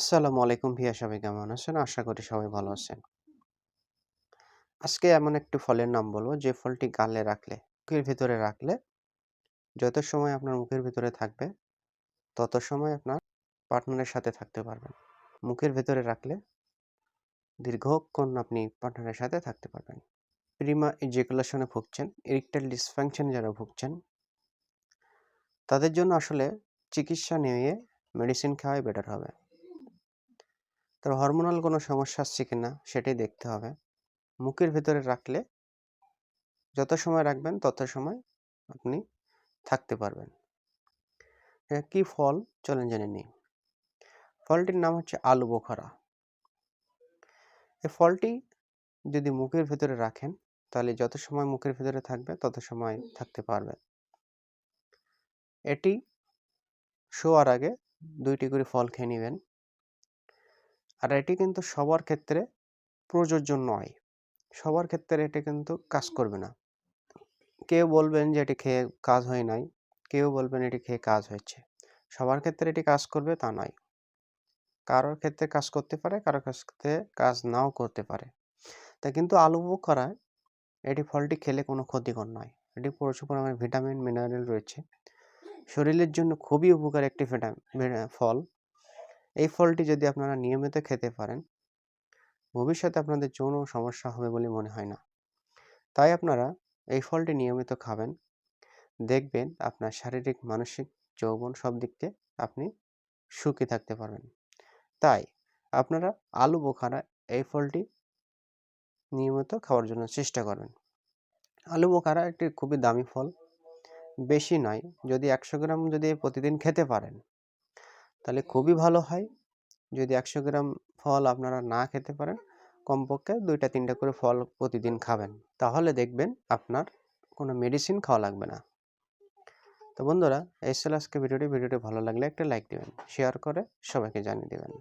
আসসালামু আলাইকুম ভিয়া সবাই কেমন আছেন? আশা করি সবাই ভালো আছেন। আজকে এমন একটি ফলের নাম বলব, যে ফলটি গালে রাখলে, মুখের ভিতরে রাখলে যত সময় আপনার মুখের ভিতরে থাকবে, তত সময় আপনার পার্টনারের সাথে থাকতে পারবেন। মুখের ভিতরে রাখলে দীর্ঘক্ষণ আপনি পার্টনারের সাথে থাকতে পারবেন। প্রিমা ইজেকুলেশনে ভুগছেন ইরিকটাল ডিসফাংশন যারা ভুগছেন, তাদের জন্য আসলে চিকিৎসা নিয়ে মেডিসিন খাওয়াই বেটার হবে। তার হরমোনাল কোনো সমস্যা আসছে কি না সেটাই দেখতে হবে। মুখের ভেতরে রাখলে যত সময় রাখবেন তত সময় আপনি থাকতে পারবেন। কি ফল? চলেন জেনে নিই। ফলটির নাম হচ্ছে আলু বোখারা। এই ফলটি যদি মুখের ভেতরে রাখেন তাহলে যত সময় মুখের ভেতরে থাকবে তত সময় থাকতে পারবে এটি শোয়ার আগে দুইটি করে ফল খেয়ে নেবেন। আর এটি কিন্তু সবার ক্ষেত্রে প্রযোজ্য নয়। সবার ক্ষেত্রে এটি কিন্তু কাজ করবে না। কেউ বলবেন যে এটি খেয়ে কাজ হয় নাই, কেউ বলবেন এটি খেয়ে কাজ হয়েছে। সবার ক্ষেত্রে এটি কাজ করবে তা নয়। কারোর ক্ষেত্রে কাজ করতে পারে, কারোর ক্ষেত্রে কাজ নাও করতে পারে। তা কিন্তু আলু করায় এটি ফলটি খেলে কোনো ক্ষতিকর নয়। এটি প্রচুর পরিমাণে ভিটামিন, মিনারেল রয়েছে। শরীরের জন্য খুবই উপকার একটি ফল। এই ফলটি যদি আপনারা নিয়মিত খেতে পারেন, ভবিষ্যতে আপনাদের যৌন সমস্যা হবে বলে মনে হয় না। তাই আপনারা এই ফলটি নিয়মিত খাবেন। দেখবেন আপনার শারীরিক, মানসিক, যৌবন সব দিক দিয়ে আপনি সুখী থাকতে পারবেন। তাই আপনারা আলু বোখারা এই ফলটি নিয়মিত খাওয়ার জন্য চেষ্টা করবেন। আলু বোখারা একটি খুবই দামি ফল। বেশি নয়, যদি একশো গ্রাম যদি প্রতিদিন খেতে পারেন। তাহলে খুবই ভালো হয়। যদি একশো গ্রাম ফল আপনারা না খেতে পারেন, কমপক্ষে দুইটা, তিনটা করে ফল প্রতিদিন খাবেন। তাহলে দেখবেন আপনার কোনো মেডিসিন খাওয়া লাগবে না। তো বন্ধুরা ছিল আজকে ভিডিওটি। ভিডিওটি ভালো লাগলে একটা লাইক দেবেন শেয়ার করে সবাইকে জানিয়ে দেবেন।